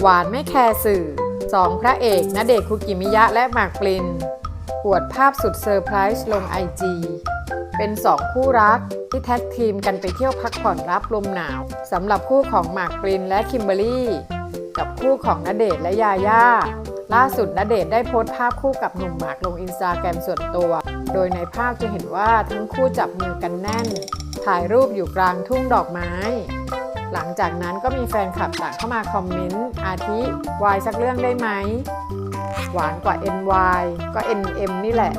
หวานไม่แคร์สื่อสองพระเอกณเดชน์คุกิมิยะและหมากปรินอวดภาพสุดเซอร์ไพรส์ลงไอจีเป็นสองคู่รักที่แท็กทีมกันไปเที่ยวพักผ่อนรับลมหนาวสำหรับคู่ของหมากปรินและคิมเบอรี่ กับคู่ของณเดชน์และยาย่าล่าสุดณเดชน์ได้โพสต์ภาพคู่กับหนุ่มหมากลงอินสตาแกรมส่วนตัว โดยในภาพจะเห็นว่าทั้งคู่จับมือกันแน่น ถ่ายรูปอยู่กลางทุ่งดอกไม้ จากนั้นก็มีแฟนคลับต่างเข้ามาคอมเมนต์ อาทิวายสักเรื่องได้ไหม หวานกว่า NY ก็ NM นี่แหละ